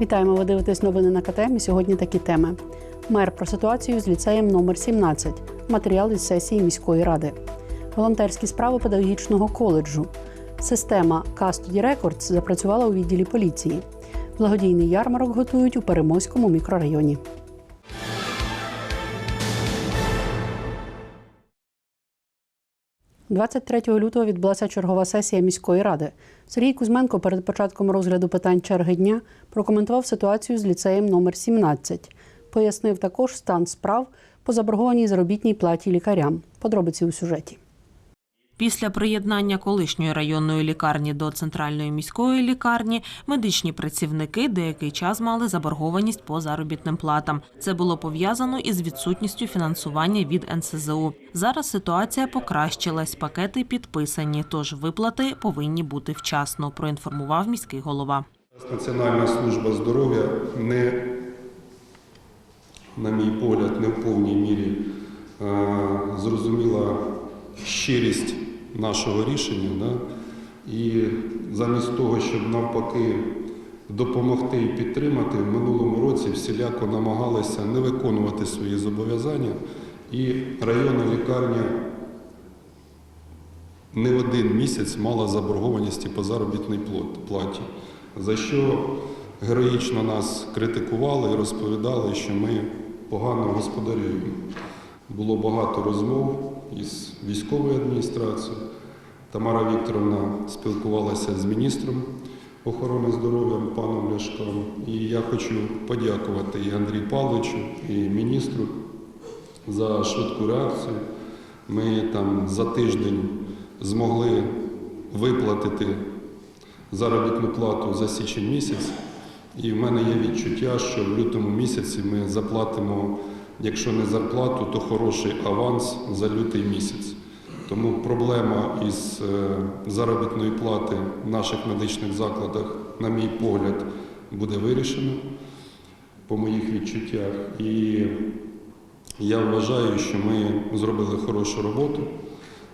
Вітаємо! Ви дивитесь новини на КТМ. Сьогодні такі теми. Мер про ситуацію з ліцеєм номер 17 Матеріал із сесії міської ради. Волонтерські справи педагогічного коледжу. Система Custody Records запрацювала у відділі поліції. Благодійний ярмарок готують у Перемозькому мікрорайоні. – 23 лютого відбулася чергова сесія міської ради. Сергій Кузьменко перед початком розгляду питань черги дня прокоментував ситуацію з ліцеєм номер 17. Пояснив також стан справ по заборгованій заробітній платі лікарям. Подробиці у сюжеті. Після приєднання колишньої районної лікарні до центральної міської лікарні медичні працівники деякий час мали заборгованість по заробітним платам. Це було пов'язано із відсутністю фінансування від НСЗУ. Зараз ситуація покращилась, пакети підписані, тож виплати повинні бути вчасно. Проінформував міський голова. Національна служба здоров'я не, на мій погляд, не в повній мірі е, зрозуміла щирість нашого рішення. Да? І замість того, щоб навпаки допомогти і підтримати, в минулому році всіляко намагалися не виконувати свої зобов'язання. І районна лікарня не один місяць мала заборгованості по заробітній платі, за що героїчно нас критикували і розповідали, що ми погано господарюємо. Було багато розмов із військовою адміністрацією. Тамара Вікторовна спілкувалася з міністром охорони здоров'я паном Ляшком. І я хочу подякувати і Андрію Павловичу, і міністру за швидку реакцію. Ми там за тиждень змогли виплатити заробітну плату за січень місяць. І в мене є відчуття, що в лютому місяці ми заплатимо, якщо не зарплату, то хороший аванс за лютий місяць. Тому проблема із е, заробітної плати в наших медичних закладах, на мій погляд, буде вирішена по моїх відчуттях. І я вважаю, що ми зробили хорошу роботу.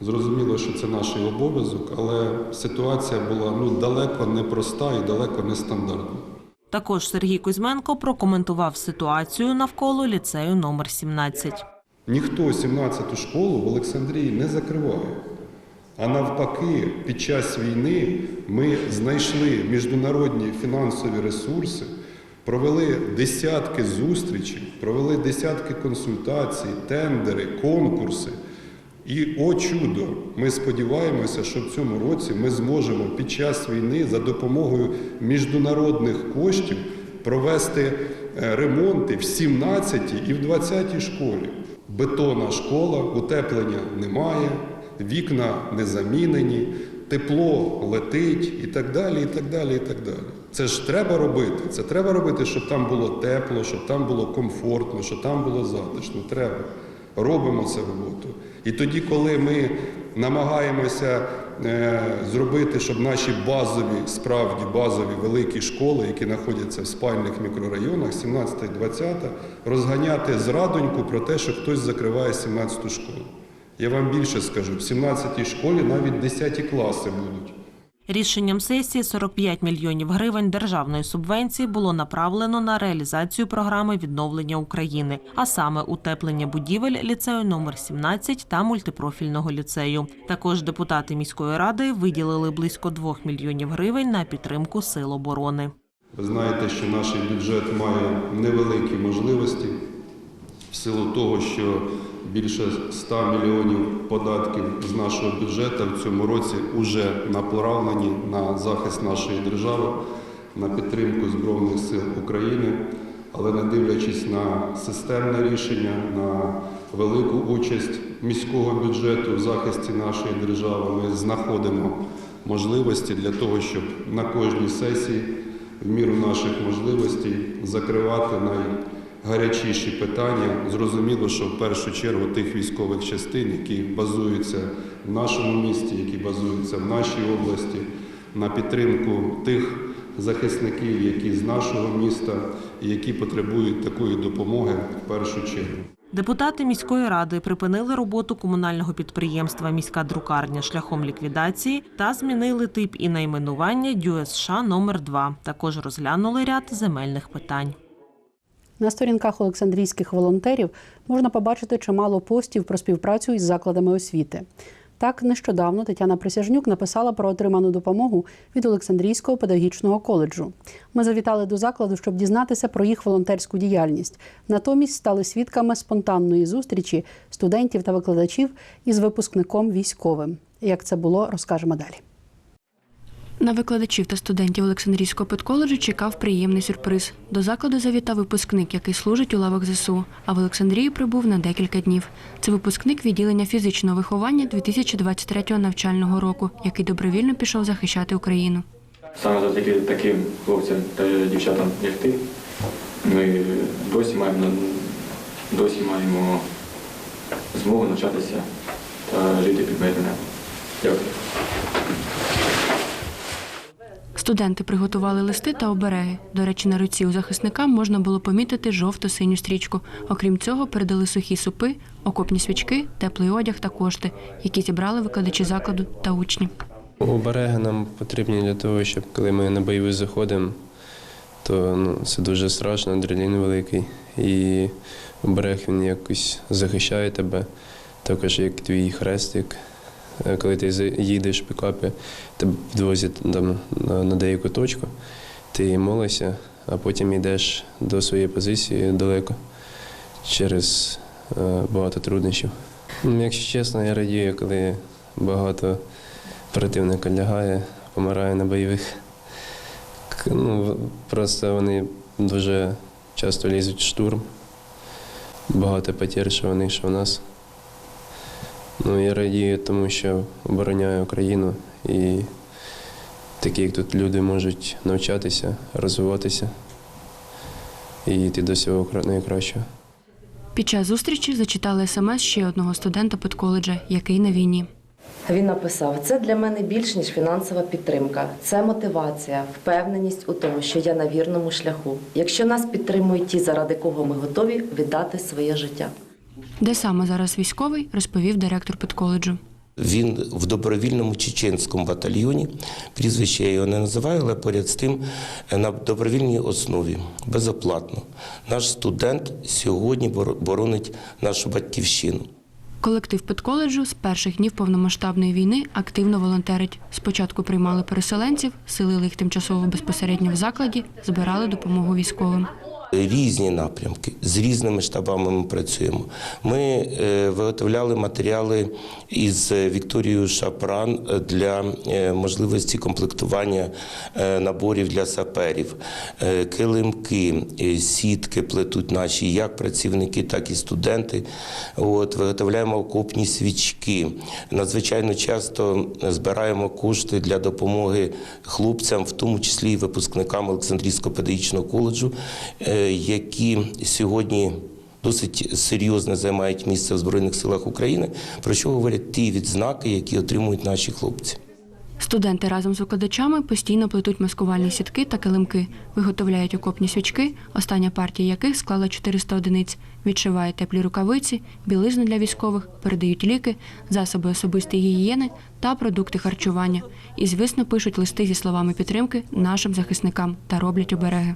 Зрозуміло, що це наш обов'язок, але ситуація була ну, далеко не проста і далеко не стандартна. Також Сергій Кузьменко прокоментував ситуацію навколо ліцею номер 17. Ніхто 17-ту школу в Олександрії не закриває. А навпаки, під час війни ми знайшли міжнародні фінансові ресурси, провели десятки зустрічей, провели десятки консультацій, тендери, конкурси. І о чудо! Ми сподіваємося, що в цьому році ми зможемо під час війни за допомогою міжнародних коштів провести е, ремонти в 17 і в 20 школі. Бетонна школа, утеплення немає, вікна не замінені, тепло летить і так далі. і так далі, і так далі. Це ж треба робити. Це треба робити, щоб там було тепло, щоб там було комфортно, щоб там було затишно. Треба. Робимо цю роботу. І тоді, коли ми намагаємося е, зробити, щоб наші базові, справді базові великі школи, які знаходяться в спальних мікрорайонах, 17 і 20, розганяти зрадоньку про те, що хтось закриває 17-ту школу. Я вам більше скажу, в 17-й школі навіть 10 класи будуть. Рішенням сесії 45 мільйонів гривень державної субвенції було направлено на реалізацію програми відновлення України, а саме утеплення будівель ліцею номер 17 та мультипрофільного ліцею. Також депутати міської ради виділили близько 2 мільйонів гривень на підтримку сил оборони. Ви знаєте, що наш бюджет має невеликі можливості в силу того, що більше 100 мільйонів податків з нашого бюджету в цьому році вже направлені на захист нашої держави, на підтримку Збройних сил України. Але не дивлячись на системне рішення, на велику участь міського бюджету в захисті нашої держави, ми знаходимо можливості для того, щоб на кожній сесії в міру наших можливостей закривати найгарячіші питання. Зрозуміло, що в першу чергу тих військових частин, які базуються в нашому місті, які базуються в нашій області, на підтримку тих захисників, які з нашого міста і які потребують такої допомоги в першу чергу. Депутати міської ради припинили роботу комунального підприємства Міська друкарня шляхом ліквідації та змінили тип і найменування ДЮСШ номер 2 Також розглянули ряд земельних питань. На сторінках олександрійських волонтерів можна побачити чимало постів про співпрацю із закладами освіти. Так, нещодавно Тетяна Присяжнюк написала про отриману допомогу від Олександрійського педагогічного коледжу. Ми завітали до закладу, щоб дізнатися про їх волонтерську діяльність. Натомість стали свідками спонтанної зустрічі студентів та викладачів із випускником військовим. Як це було, розкажемо далі. На викладачів та студентів Олександрійського педколеджу чекав приємний сюрприз. До закладу завітав випускник, який служить у лавах ЗСУ, а в Олександрії прибув на декілька днів. Це випускник відділення фізичного виховання 2023 навчального року, який добровільно пішов захищати Україну. Саме завдяки таким хлопцям та дівчатам, як ти, ми досі маємо, досі маємо змогу навчатися та жити під. Дякую. Студенти приготували листи та обереги. До речі, на руці у захисника можна було помітити жовто-синю стрічку. Окрім цього, передали сухі супи, окопні свічки, теплий одяг та кошти, які зібрали викладачі закладу та учні. Обереги нам потрібні для того, щоб коли ми на бойові заходимо, то ну, це дуже страшно, адреналін великий. І оберег він якось захищає тебе, також як твій хрестик. Е, Коли ти їдеш в пікапі, тебе підвозять там, на, деяку точку, ти молишся, а потім йдеш до своєї позиції далеко через е, багато труднощів. Ну, Якщо чесно, я радію, коли багато противника лягає, помирає на бойових. Ну, просто вони дуже часто лізуть в штурм. Багато них, що в нас. Ну, я радію, тому що обороняю Україну і такі, як тут люди можуть навчатися, розвиватися і йти до всього кра- найкращого. Під час зустрічі зачитали смс ще одного студента педколеджа, який на війні. Він написав: це для мене більш ніж фінансова підтримка, це мотивація, впевненість у тому, що я на вірному шляху. Якщо нас підтримують ті, заради кого ми готові віддати своє життя. Де саме зараз військовий, розповів директор педколеджу. Він в добровільному чеченському батальйоні, прізвище я його не називаю, але поряд з тим е, на добровільній основі, безоплатно. Наш студент сьогодні боронить нашу батьківщину. Колектив педколеджу з перших днів повномасштабної війни активно волонтерить. Спочатку приймали переселенців, селили їх тимчасово безпосередньо в закладі, збирали допомогу військовим. Різні напрямки з різними штабами ми працюємо. Ми е, виготовляли матеріали із Вікторією Шапран для е, можливості комплектування е, наборів для саперів, килимки, сітки плетуть наші як працівники, так і студенти. От виготовляємо окопні свічки. Надзвичайно часто збираємо кошти для допомоги хлопцям, в тому числі і випускникам Олександрійського педагогічного коледжу, які сьогодні досить серйозно займають місце в Збройних силах України, про що говорять ті відзнаки, які отримують наші хлопці. Студенти разом з викладачами постійно плетуть маскувальні сітки та килимки, виготовляють окопні свічки, остання партія яких склала 400 одиниць, відшивають теплі рукавиці, білизну для військових, передають ліки, засоби особистої гігієни та продукти харчування. І, звісно, пишуть листи зі словами підтримки нашим захисникам та роблять обереги.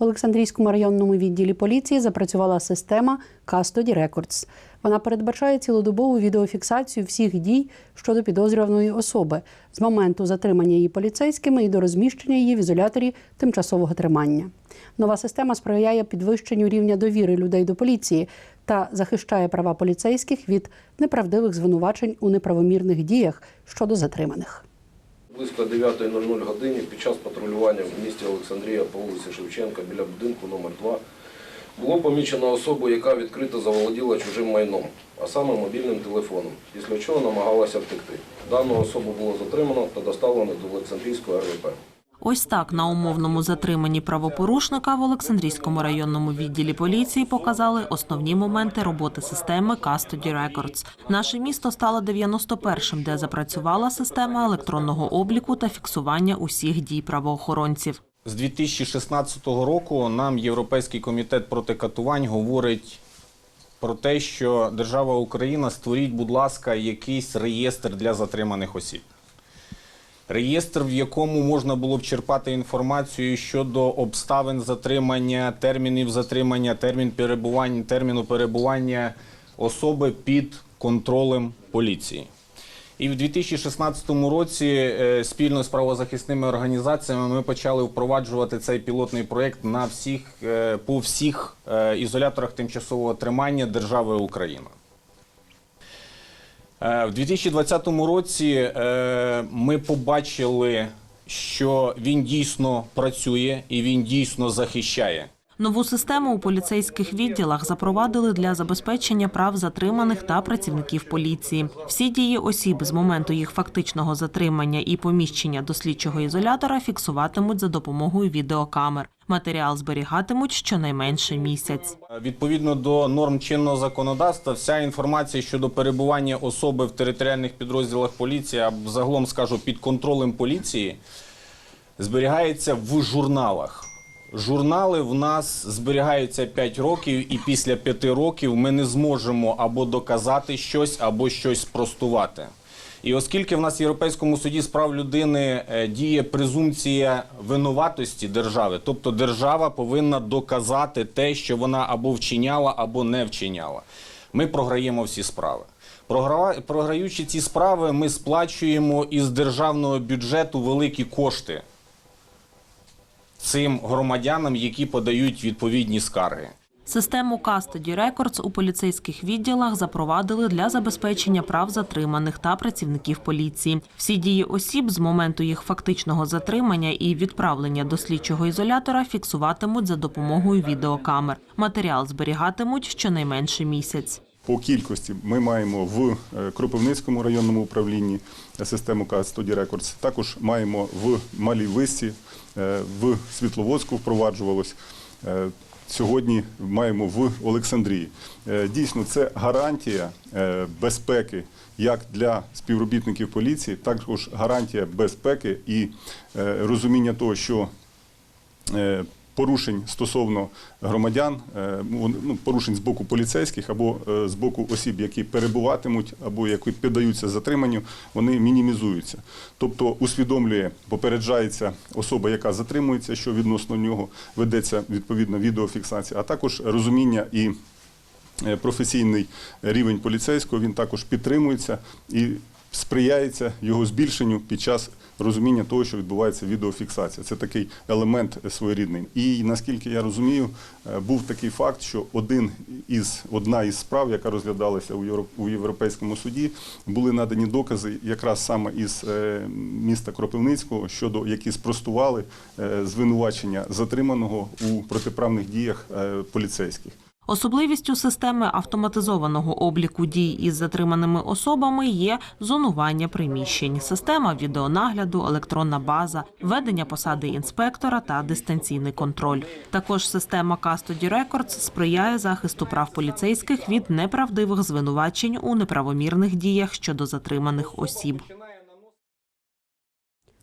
В Олександрійському районному відділі поліції запрацювала система Custody Records. Вона передбачає цілодобову відеофіксацію всіх дій щодо підозрюваної особи з моменту затримання її поліцейськими і до розміщення її в ізоляторі тимчасового тримання. Нова система сприяє підвищенню рівня довіри людей до поліції та захищає права поліцейських від неправдивих звинувачень у неправомірних діях щодо затриманих. Близько 9.00 годині під час патрулювання в місті Олександрія по вулиці Шевченка біля будинку номер 2 було помічено особу, яка відкрито заволоділа чужим майном, а саме мобільним телефоном, після чого намагалася втекти. Дану особу було затримано та доставлено до Олександрійського РВП. Ось так на умовному затриманні правопорушника в Олександрійському районному відділі поліції показали основні моменти роботи системи Custody Records. Наше місто стало 91-м, де запрацювала система електронного обліку та фіксування усіх дій правоохоронців. З 2016 року нам Європейський комітет проти катувань говорить про те, що держава Україна створіть, будь ласка, якийсь реєстр для затриманих осіб. Реєстр, в якому можна було б черпати інформацію щодо обставин затримання, термінів затримання, термін перебування, терміну перебування особи під контролем поліції. І в 2016 році е, спільно з правозахисними організаціями ми почали впроваджувати цей пілотний проєкт на всіх е, по всіх е, ізоляторах тимчасового тримання держави Україна. Е, В 2020 році е, ми побачили, що він дійсно працює і він дійсно захищає. Нову систему у поліцейських відділах запровадили для забезпечення прав затриманих та працівників поліції. Всі дії осіб з моменту їх фактичного затримання і поміщення до слідчого ізолятора фіксуватимуть за допомогою відеокамер. Матеріал зберігатимуть щонайменше місяць. Відповідно до норм чинного законодавства, вся інформація щодо перебування особи в територіальних підрозділах поліції, а загалом скажу під контролем поліції, зберігається в журналах. Журнали в нас зберігаються 5 років, і після 5 років ми не зможемо або доказати щось, або щось спростувати. І оскільки в нас в Європейському суді з прав людини е, діє презумпція винуватості держави, тобто держава повинна доказати те, що вона або вчиняла, або не вчиняла. Ми програємо всі справи. Програючи ці справи, ми сплачуємо із державного бюджету великі кошти цим громадянам, які подають відповідні скарги. Систему Custody Records у поліцейських відділах запровадили для забезпечення прав затриманих та працівників поліції. Всі дії осіб з моменту їх фактичного затримання і відправлення до слідчого ізолятора фіксуватимуть за допомогою відеокамер. Матеріал зберігатимуть щонайменше місяць. По кількості ми маємо в е, Кропивницькому районному управлінні систему Custody Records. Також маємо в Малій Висці, е, в Світловодську впроваджувалось. Сьогодні маємо в Олександрії. Е, Дійсно, це гарантія е, безпеки як для співробітників поліції, також гарантія безпеки і е, розуміння того, що порушень стосовно громадян, е, ну, порушень з боку поліцейських або е, з боку осіб, які перебуватимуть або які піддаються затриманню, вони мінімізуються. Тобто усвідомлює, попереджається особа, яка затримується, що відносно нього ведеться відповідна відеофіксація, а також розуміння і е, професійний рівень поліцейського він також підтримується і сприяється його збільшенню під час розуміння того, що відбувається відеофіксація. Це такий елемент своєрідний. І наскільки я розумію, е, був такий факт, що один із одна із справ, яка розглядалася у Євро- у Європейському суді, були надані докази якраз саме із е, міста Кропивницького, щодо які спростували е, звинувачення затриманого у протиправних діях поліцейських. Особливістю системи автоматизованого обліку дій із затриманими особами є зонування приміщень, система відеонагляду, електронна база, ведення посади інспектора та дистанційний контроль. Також система Custody Records сприяє захисту прав поліцейських від неправдивих звинувачень у неправомірних діях щодо затриманих осіб.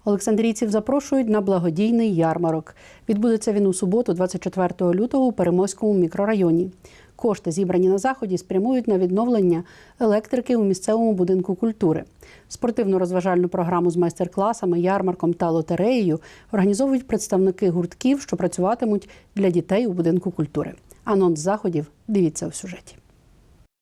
Олександрійців запрошують на благодійний ярмарок. Відбудеться він у суботу, 24 лютого, у Перемоському мікрорайоні. Кошти, зібрані на заході, спрямують на відновлення електрики у місцевому будинку культури. Спортивно-розважальну програму з майстер-класами, ярмарком та лотереєю організовують представники гуртків, що працюватимуть для дітей у будинку культури. Анонс заходів дивіться у сюжеті.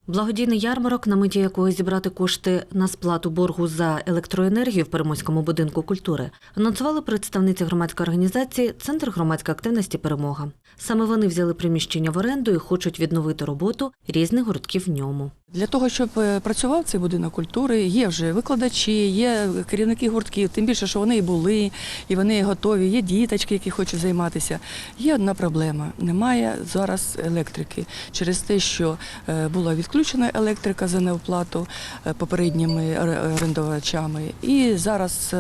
Благодійний ярмарок, на меті якого зібрати кошти на сплату боргу за електроенергію в Перемоському будинку культури, анонсували представниці громадської організації Центр громадської активності Перемога. Саме вони взяли приміщення в оренду і хочуть відновити роботу різних гуртків в ньому. Для того, щоб е, працював цей будинок культури, є вже викладачі, є керівники гуртків, тим більше, що вони і були, і вони готові, є діточки, які хочуть займатися. Є одна проблема: немає зараз електрики через те, що е, була відключена електрика за неоплату е, попередніми орендувачами. І зараз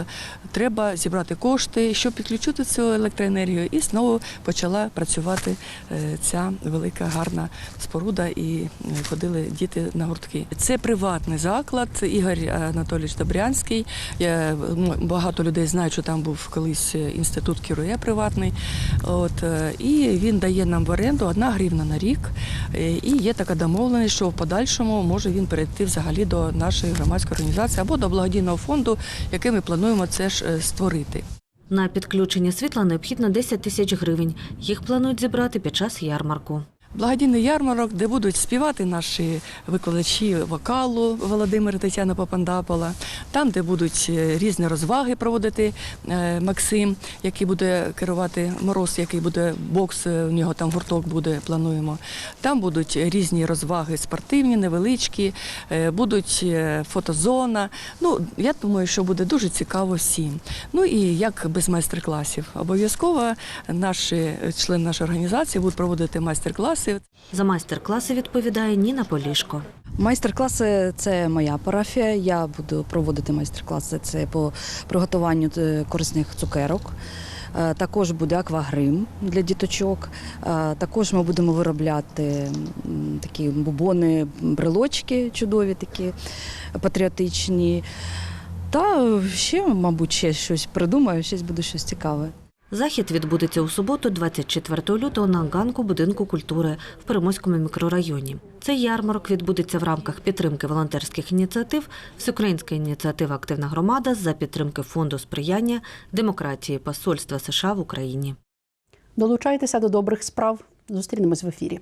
треба зібрати кошти, щоб підключити цю електроенергію, і знову почала працювати е, ця велика гарна споруда, і е, ходили діти на гуртки. Це приватний заклад. Ігор Анатолійович Добрянський. Я, ну, багато людей знають, що там був колись інститут Кірує приватний. От е, і він дає нам в оренду одна гривна на рік. І є така домовленість, що в подальшому може він перейти взагалі до нашої громадської організації або до благодійного фонду, який ми плануємо це ж створити. На підключення світла необхідно 10 тисяч гривень. Їх планують зібрати під час ярмарку. Благодійний ярмарок, де будуть співати наші викладачі вокалу Володимир Тетяна Попандапола, там, де будуть е, різні розваги проводити е, Максим, який буде керувати мороз, який буде бокс, е, у нього там гурток буде, плануємо. Там будуть різні розваги спортивні, невеличкі, будуть фотозона. Ну, я думаю, що буде дуже цікаво всім. Ну і як без майстер-класів. Обов'язково наші члени нашої організації будуть проводити майстер-класи. За майстер-класи відповідає Ніна Полішко. Майстер-класи це моя парафія. Я буду проводити майстер-класи це по приготуванню е, корисних цукерок. Е, Також буде аквагрим для діточок. Е, Також ми будемо виробляти такі бубони, брелочки чудові, такі патріотичні. Та ще, мабуть, ще щось придумаю, щось буде щось цікаве. Захід відбудеться у суботу, 24 лютого, на ганку будинку культури в Приморському мікрорайоні. Цей ярмарок відбудеться в рамках підтримки волонтерських ініціатив, Всеукраїнська ініціатива Активна громада за підтримки фонду сприяння демократії Посольства США в Україні. Долучайтеся до добрих справ. Зустрінемось в ефірі.